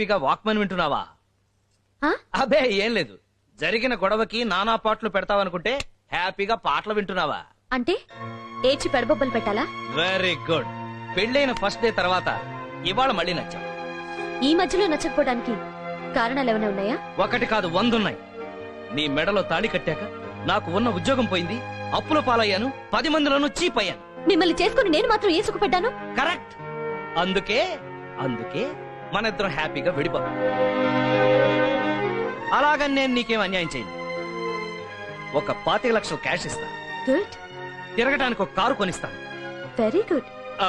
హ్యాపీగా వాక్మన్ వింటున్నావా? ఆ? అబే ఏం లేదు. జరిగిన గొడవకి నానా పాటలు పెడతావనుకుంటే హ్యాపీగా పాటలు వింటున్నావా? అంటే ఏడ్చి పెడబొబ్బలు పెట్టాలా? వెరీ గుడ్ పెళ్ళైన ఫస్ట్ డే తర్వాత ఇవాళ మళ్ళీ నచ్చావు ఈ మధ్యలో నచ్చకపోవడానికి కారణాలు ఏమైనా ఉన్నాయా? ఒకటి కాదు వందున్నాయి. నీ మెడలో తాళి కట్టాక నాకు ఉన్న ఉద్యోగం పోయింది అప్పుల పాలయ్యాను పది మందిలోనూ చీప్ అయ్యాను మిమ్మల్ని చేసుకుని నేను మాత్రం ఏ సుఖపడ్డాను కరెక్ట్ అందుకే అందుకే మన ఇద్దరం హ్యాపీగా విడిపోతాం. అలాగని నేను నీకేం అన్యాయం చేయను. ఒక పాతిక లక్షలు క్యాష్ ఇస్తాను గుడ్. తిరగటానికి ఒక కారు కొనిస్తాను వెరీ గుడ్. ఆ,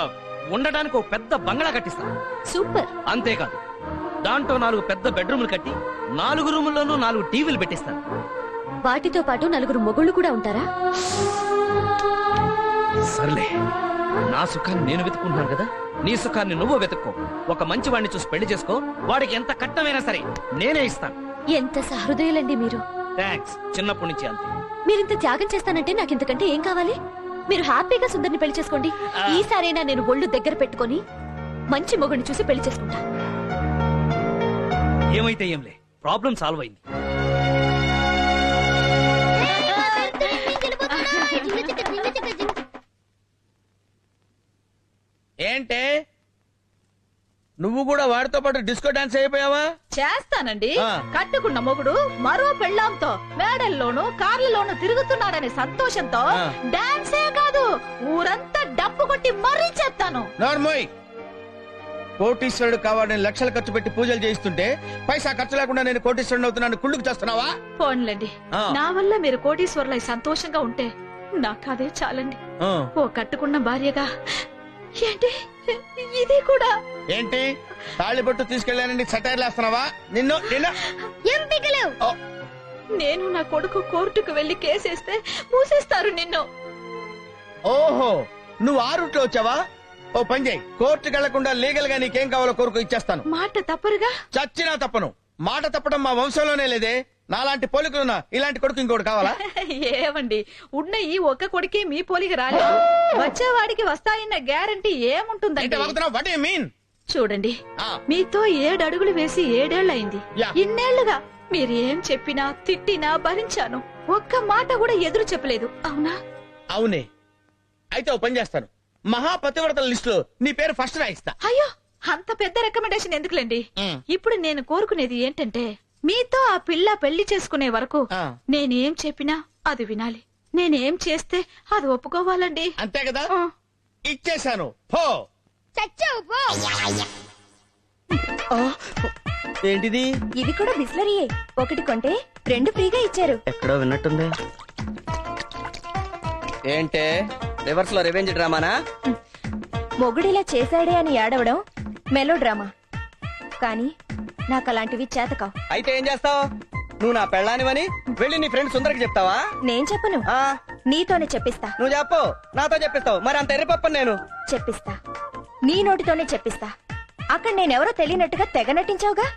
ఉండటానికి ఒక పెద్ద బంగ్లా కట్టిస్తాను సూపర్. అంతేకాదు దాంట్లో నాలుగు పెద్ద బెడ్రూమ్లు కట్టి నాలుగు రూముల్లోనూ నాలుగు టీవీలు పెట్టిస్తాను వాటితో పాటు నలుగురు మొగుళ్ళు కూడా ఉంటారా? సర్లే నా సుఖాన్ని నేను వెతుకుంటున్నాను కదా? నీ సుఖాన్ని నువ్వు వెతుక్కో. ఒక మంచి వాడిని చూసి పెళ్ళి చేసుకో. వాడికి ఎంత కట్టమైనా సరే నేనే ఇస్తాను. ఎంత సహృదయులండి మీరు. థ్యాంక్స్ చిన్నప్పటి నుంచి అంతే. మీరింత త్యాగం చేస్తానంటే నాకు ఇంతకంటే ఏం కావాలి? మీరు హ్యాపీగా సుందర్ని పెళ్ళి చేసుకోండి. ఈసారైనా నేను ఒళ్ళు దగ్గర పెట్టుకొని మంచి మొగుడిని చూసి పెళ్ళి చేసుకుంటా. ఏమైతే ఏంలే ప్రాబ్లం సాల్వ్ అయింది. నువ్వు కూడా వాడితో పాటు డిస్కో డాన్స్ అయిపోయావా చేస్తానండి ఆ. కట్టుకున్న మొగుడు మరో పెళ్ళాంతో మేడల్లోనూ కార్లలోనూ తిరుగుతున్నాడనే సంతోషంతో ఆ. డాన్సే కాదు ఊరంతా డప్పు కొట్టి మరీ చేస్తాను నార్మోయ్ కోటీశ్వరుడు కావాలని లక్షలు ఖర్చు పెట్టి పూజలు చేయిస్తుంటే పైసా ఖర్చు లేకుండా నేను కోటీశ్వరుడు అవుతున్నాను కుళ్ళుకు చేస్తున్నావా పోన్లండి ఆ. నా వల్ల మీరు కోటీశ్వర్లై సంతోషంగా ఉంటే నాకు అదే చాలండి. ఓ కట్టుకున్న భార్యగా ఏంటి ఇది కూడా ఏంటి? తాళిబొట్టు తీసుకెళ్ళానని సటైర్లు వేస్తున్నావా నిన్ను నిన్ను. ఓ, నేను నా కొడుకు కోర్టుకు వెళ్ళి కేసేస్తే మూసేస్తారు నిన్ను. ఓహో నువ్వు ఆ రూట్లో వచ్చావా? ఓ పని చేయి. కోర్టుకు వెళ్ళకుండా లీగల్గా నీకేం కావాలో కోరుకు ఇచ్చేస్తాను. మాట తప్పరుగా? చచ్చినా తప్పను. మాట తప్పడం మా వంశంలోనే లేదే. నాలాంటి పోలికలున్నా ఇలాంటి కొడుకు ఇంకోటి కావాలా? ఏమండి ఉన్న ఈ ఒక్క కొడుకే మీ పోలికి రాలేదు. వచ్చేవాడికి వస్తాయన్న గ్యారంటీ ఏముంటుందండి? వాట్ మీన్ చూడండి. మీతో ఏడు అడుగులు వేసి ఏడేళ్ళయింది. ఇన్నేళ్ళుగా మీరు ఏం చెప్పినా తిట్టినా భరించాను. ఒక్క మాట కూడా ఎదురు చెప్పలేదు. అవునా? అవునే. అయితే ఓ పని చేస్తాను. మహాపతివ్రతల లిస్ట్లో నీ పేరు ఫస్ట్ రాయిస్తా. అయ్యో అంత పెద్ద రికమెండేషన్ ఎందుకులేండి. ఇప్పుడు నేను కోరుకునేది ఏంటంటే మీతో ఆ పిల్ల పెళ్ళి చేసుకునే వరకు. నేనేం చెప్పినా అది వినాలి. నేనేం చేస్తే అది ఒప్పుకోవాలండి. అంతే కదా? ఆ. పో ఏంటిది? ఇది కూడా బిస్లరీయే ఒకటి కొంటే రెండు ఫ్రీగా ఇచ్చారు. ఎక్కడో విన్నట్టుంది. ఏంటే? రివర్స్లో రివెంజ్ డ్రామానా? మొగుడిలా చేశాడే అని ఏడవడం మెలో డ్రామా. కానీ నాకు అలాంటివి చేతకావు. అయితే ఏం చేస్తావు? నువ్వు నా పెళ్ళానివని వెళ్ళి నీ ఫ్రెండ్ సుందరికి చెప్తావా? నేను చెప్పను. ఆ, నీతోనే చెప్పిస్తా. నువ్వు చెప్పు. నాతో చెప్పిస్తావు. మరి అంత ఎర్రిపప్పని నేను. చెప్పిస్తా. నీ నోటితోనే చెప్పిస్తా. అక్కడ నేనెవరో తెలియనట్టుగా తెగ నటించావుగా?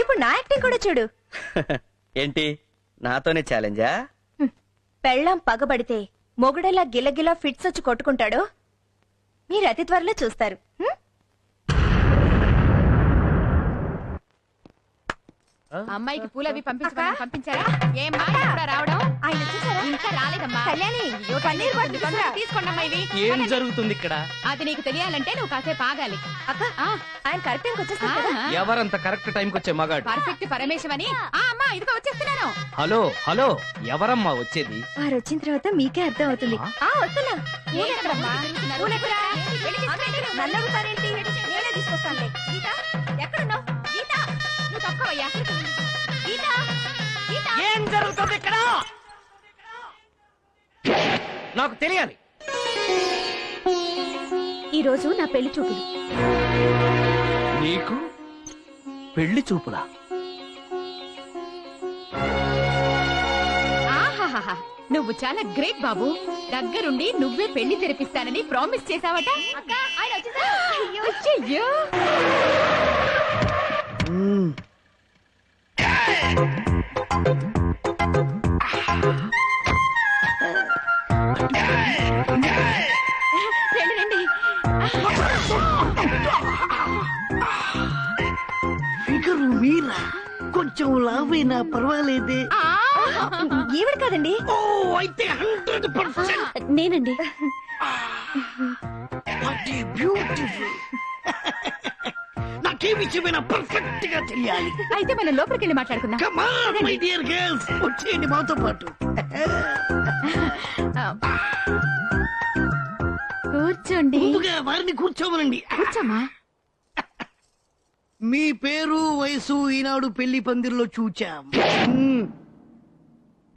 ఇప్పుడు నా యాక్టింగ్ కూడా చూడు. ఏంటి? నాతోనే ఛాలెంజా. పెళ్ళాం పగబడితే మొగుడెలా గిలగిలా ఫిట్స్ వచ్చి కొట్టుకుంటాడో మీరు అతి త్వరలో చూస్తారు. అమ్మాయికి పూలు అవి పంపించమని పంపించారా? ఏమ్మా ఎప్పుడా రావడం? ఆయన? ఇంకా రాలేదమ్మా. కళ్యాణి పన్నీర్ బటర్ తీసుకురా. తీసుకోండమ్మా ఇవి. ఏం జరుగుతుంది ఇక్కడ? అది నీకు తెలియాలంటే నువ్వు కాసేపు ఆగాలి. అక్క ఆయన కరెక్ట్ టైంకి వచ్చేస్తారు కదా? ఎవరంత కరెక్ట్ టైంకి వచ్చే మగాడు? పర్ఫెక్ట్ పరమేశమని. ఆ అమ్మా ఇదిగో వచ్చేస్తున్నాను. హలో హలో ఎవరమ్మా వచ్చేది? వారు వచ్చిన తర్వాత మీకే అర్థం అవుతుంది. ఆ? వస్తున్నా. అడుగుతారేంటి? నేనే తీసుకొస్తానులే. జరుగుతుంది ఇక్కడ. నాకు తెలియాలి. ఈ రోజు నా పెళ్ళి చూపులు. నీకు పెళ్ళి చూపులా? ఆహాహాహా. నువ్వు చాలా గ్రేట్ బాబు. దగ్గరుండి నువ్వే పెళ్ళి తెరిపిస్తానని ప్రామిస్ చేసావట అయ్యయ్యో. రండి రండి ఫిగర్ మీరా? కొంచెం లావైనా పర్వాలేదే. ఈవిడ కదండి. ఓ అయితే హండ్రెడ్ పర్సెంట్. నేనండి. బ్యూటిఫుల్. నాకే విషయమైనా పర్ఫెక్ట్గా తెలియాలి. అయితే మనం లోపలికి వెళ్ళి మాట్లాడుకుందాం కమాన్ మై డియర్ గర్ల్స్ వచ్చేయండి మాతో పాటు. కూర్చోండి. ముందుగా వారిని కూర్చోమనండి. కూర్చోమ్మా మీ పేరు వయసు ఈనాడు పెళ్ళి పందిరిలో చూచాం.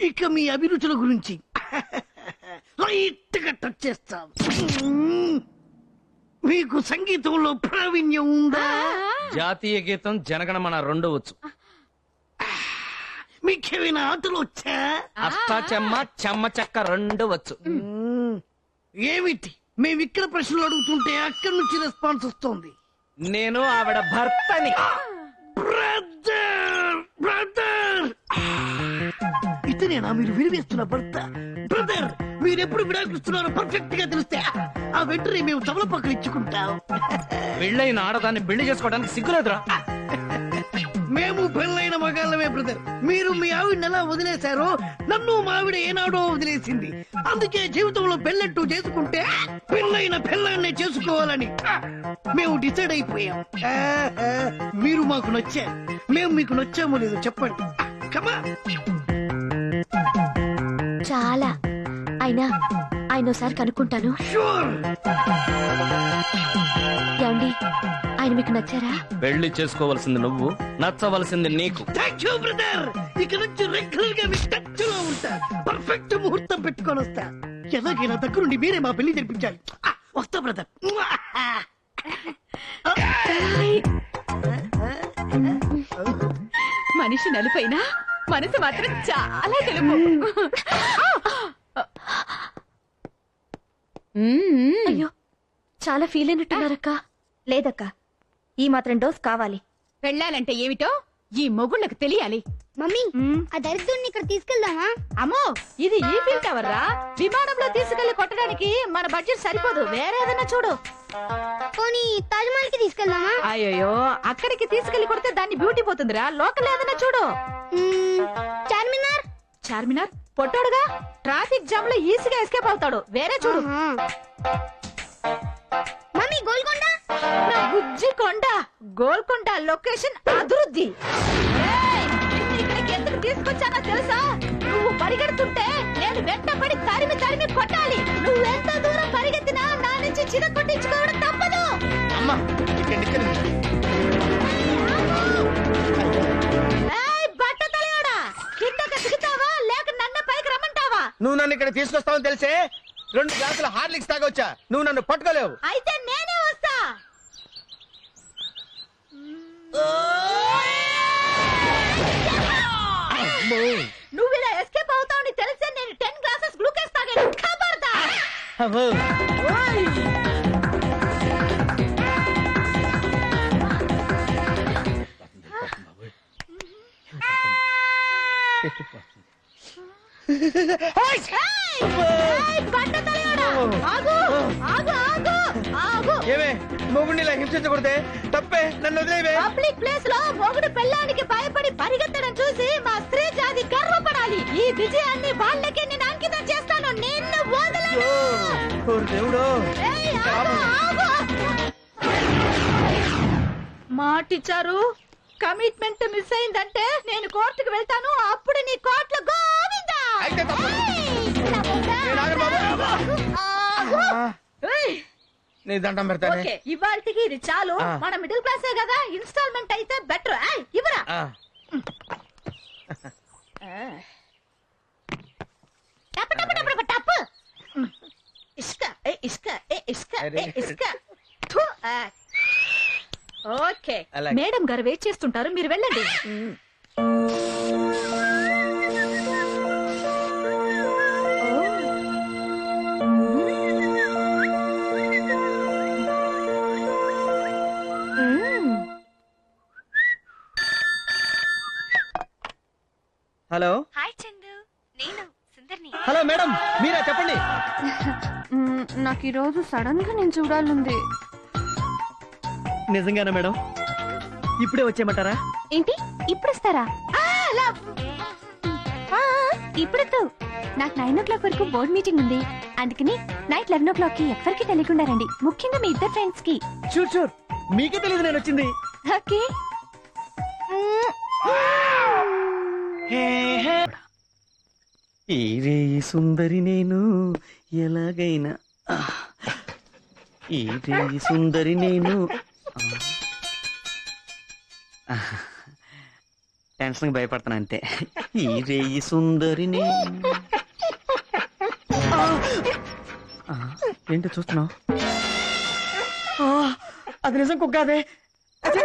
ఇక మీ అభిరుచుల గురించి. లైట్గా టచ్ చేస్తాం. మీకు సంగీతంలో ప్రావీణ్యం ఉందా? జాతీయ గీతం జనగణమన రెండు వచ్చు మీకేమైనా ఆటలు వచ్చా? అష్టాచెమ్మ చెమ్మ చెక్క రెండు వచ్చు. ఏమిటి? మేము ఇక్కడ ప్రశ్నలు అడుగుతుంటే అక్కడి నుంచి రెస్పాన్స్ వస్తోంది. నేను ఆవిడ భర్తని. బ్రదర్! బ్రదర్! ఇతనేనా? మీరు విరివేస్తున్న భర్త. బ్రదర్ మీరు ఎప్పుడు విడాకులుస్తున్నారో పర్ఫెక్ట్గా తెలిస్తే ఆ వెంటనే మేము తమల పక్కన ఇచ్చుకుంటాం. పెళ్ళైన ఆడదాన్ని పెళ్ళి చేసుకోవడానికి సిగ్గులేదురా. మేము పెళ్ళైన మగాళ్ళమే బ్రదర్ మీరు మీ ఆవిడని ఎలా వదిలేశారో నన్ను మా ఆవిడ ఏనాడో వదిలేసింది. అందుకే జీవితంలో పెళ్ళట్టు చేసుకుంటే పెళ్ళైన పెళ్ళాన్నే చేసుకోవాలని మేము డిసైడ్ అయిపోయాం. మీరు మాకు నచ్చారు. మేము మీకు నచ్చామో లేదో చెప్పండి. కమా చాలా. అయినా ఆయన ఒకసారి కనుక్కుంటాను. ఏమండి? ఆయన మీకు నచ్చారా? పెళ్ళి చేసుకోవలసింది నువ్వు నచ్చవలసింది నీకు. థ్యాంక్ యూ బ్రదర్ ఇక నుంచి రెగ్యులర్గా మీ టచ్లో ఉంటా. పర్ఫెక్ట్ ముహూర్తం పెట్టుకొని వస్తా. ఎలాగైనా దగ్గరుండి మీరే మా పెళ్ళి జరిపించాలి. ఆ, వస్తా బ్రదర్ మనిషి నలుపైనా మనసు మాత్రం చాలా తెలుపు. మ్మ్. అయ్యో చాలా ఫీల్ అయినట్టున్నారక్క లేదక్క. ఈ మాత్రం డోస్ కావాలి. పెళ్ళాలంటే ఏమిటో ఈ మొగుళ్ళకు తెలియాలి. మమ్మీ ఆ దరిద్రుడిని ఇక్కడ తీసుకెళ్దామా? అమ్మో ఇది ఈ ఫీల్ టవర్ రా? విమానంలో తీసుకెళ్ళి కొట్టడానికి మన బడ్జెట్ సరిపోదు. వేరే ఏదైనా చూడు. పోనీ తాజ్ మహల్కి తీసుకెళ్దామా? అయ్యో అక్కడికి తీసుకెళ్ళి కొడితే దాన్ని బ్యూటీ పోతుందిరా. లోకల్ ఏదైనా చూడు. చార్మినార్? చార్మినార్? పొట్టాడుగా? ట్రాఫిక్ జామ్లో ఈజీగా ఎస్కేప్ అవుతాడు. వేరే చూడు. గోల్కొండ లొకేషన్ నిన్ను ఇక్కడికి ఎందుకు తీసుకొచ్చానో తెలుసా? నువ్వు పరిగెడుతుంటే నేను వెంట పడి తరిమి తరిమి కొట్టాలి. నువ్వు ఎంత దూరం పరిగెత్తినా నా నుంచి చిర కొట్టించుకోవడం తప్పదు. అమ్మా నువ్వు నన్ను ఇక్కడ తీసుకొస్తావని తెలిసే రెండు గ్లాసుల హార్లిక్స్ తాగొచ్చా? నువ్వు నన్ను పట్టుకోలేవు. అయితే నేనే వస్తా నువ్వు ఇలా ఎస్కేప్ అవుతావని తెలిసే నేను టెన్ గ్లాసెస్ గ్లూకోజ్ తాగాను ఖబర్దా అమ్మో. ఏమే మొగుడిని ఇలా హింసించకూడదే. తప్పే నన్ను వదిలేవే. పబ్లిక్ ప్లేస్లో మొగుడు పెళ్ళానికి భయపడి పరిగెత్తడం చూసి మా స్త్రీ జాతి గర్వపడాలి. ఈ విజయాన్ని వాళ్ళకే నేను అంకితం చేస్తాను. నిన్ను వదలను. ఓ దేవుడు. ఏయ్, ఆగు, ఆగు. మాటిచ్చారు? కమిట్మెంట్ మిస్ అయిందంటే నేను కోర్టుకు వెళ్తాను. అప్పుడు నీ కోర్టులో గోవిందా. అయితే తప్పు. ఏయ్, నా బొంద. నేను ఆగను బాబు. ఆగు. ఏయ్, నీ దండం పెడతానే ఓకే ఇవాళకి ఇది చాలు. ఆ. మన మిడిల్ క్లాసే కదా ఇన్స్టాల్మెంట్ అయితే బెటర్. ఇవరా ఆ, టప్ టప్ టప్ టప్ టప్ ఇసుక ఏ ఇసుక ఏ ఇసుక ఏ ఇసుక. థు, ఆ. ఓకే. అలాగే. మేడం గారు వెయిట్ చేస్తుంటారు మీరు వెళ్ళండి. హలో. హాయ్ చందు. నేను సుందర్ని. Hello madam. మీరా చెప్పండి. నాకు ఈ రోజు సడన్గా నేను చూడాలంది నిజంగానా మేడం? ఇప్పుడే వచ్చేయమంటారా? ఏంటి? ఇప్పుడు ఆ, ఇప్పుడు నాకు నైన్ ఓ క్లాక్ వరకు బోర్డ్ మీటింగ్ ఉంది. అందుకని నైట్ లెవెన్ ఓ క్లాక్కి ఎవరికి తెలియకుండా రండి. ముఖ్యంగా మీ ఇద్దరు ఫ్రెండ్స్కి షూర్ షూర్ మీకే తెలియదు నేను వచ్చింది ఓకే ఈ రేయి సుందరి నేను ఎలాగైనా. రేయి సుందరి నేను. టెన్షన్ భయపడతాను అంతే. ఈ రేయి సుందరి నేను. ఏంటి చూస్తున్నావు? అది నిజం కుక్క అదే అదే. అచ్చే,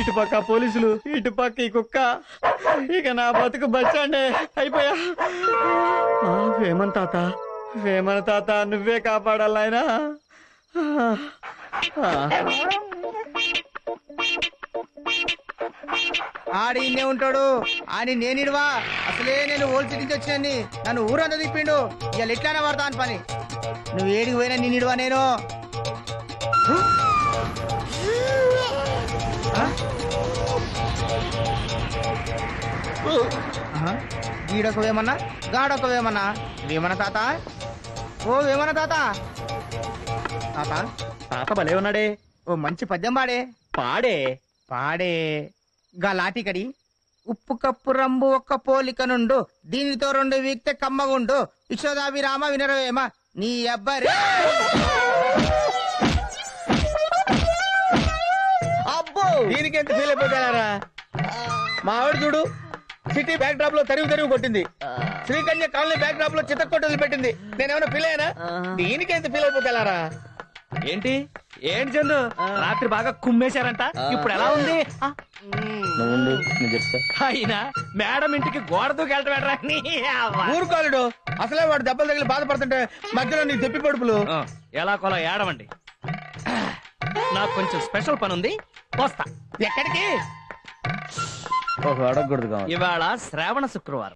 ఇటు పక్క పోలీసులు ఇటు పక్క ఈ కుక్క. ఇక నా బతుకు బస్టాండే అయిపోయా. వేమన్ తాత వేమన్ తాత నువ్వే కాపాడాలి ఆయన ఆడి ఇన్నే ఉంటాడు. అని నేనిడువా అసలే నేను ఓల్డ్ సిటీ నుంచి వచ్చినండి నన్ను ఊరంతా తిప్పిండు. ఇవాళ ఎట్లానే పడతా అని పని. నువ్వు ఏడికి పోయినా నేనిడవా నేను? గీడొక వేమన్నా గాడొక వేమన్నా వేమన తాత? ఓ వేమన తాత? తాత? తాత భలే ఉన్నాడే. ఓ మంచి పద్యం పాడే. పాడే. పాడే. గా లాటికడి ఉప్పు కప్పు రంబు ఒక్క పోలిక నుండు దీనితో రెండు వీక్తే కమ్మగుండు. యశోదాభిరామ వినరవేమ. నీ అబ్బరే. దీనికి ఎంత ఫీల్ అయిపోతారా? మా ఆవిడ చూడు సిటీ బ్యాక్ డ్రాప్లో తరివి తరివి కొట్టింది. శ్రీకన్య కాలనీ బ్యాక్ డ్రాప్లో చిత్త కొట్టలు పెట్టింది. నేనేమైనా ఫీల్ అయ్యానా? దీనికి ఎంత ఫీల్ అయిపోతారా? ఏంటి? ఏంటి చందు? రాత్రి బాగా కుమ్మేశారంట. ఇప్పుడు ఎలా ఉంది? అయినా మేడం ఇంటికి గోడ దూకెళ్ళటం నీ అవ్వ. ఊరుకోలేడు. అసలే వాడు దెబ్బలు తగిలి బాధపడుతుంటే మధ్యలో నీ తెప్పి పడుపులు. ఎలా కొలా ఏడవండి. నాకు కొంచెం స్పెషల్ పని ఉంది వస్తా. ఎక్కడికి? ఇవాళ శ్రావణ శుక్రవారం.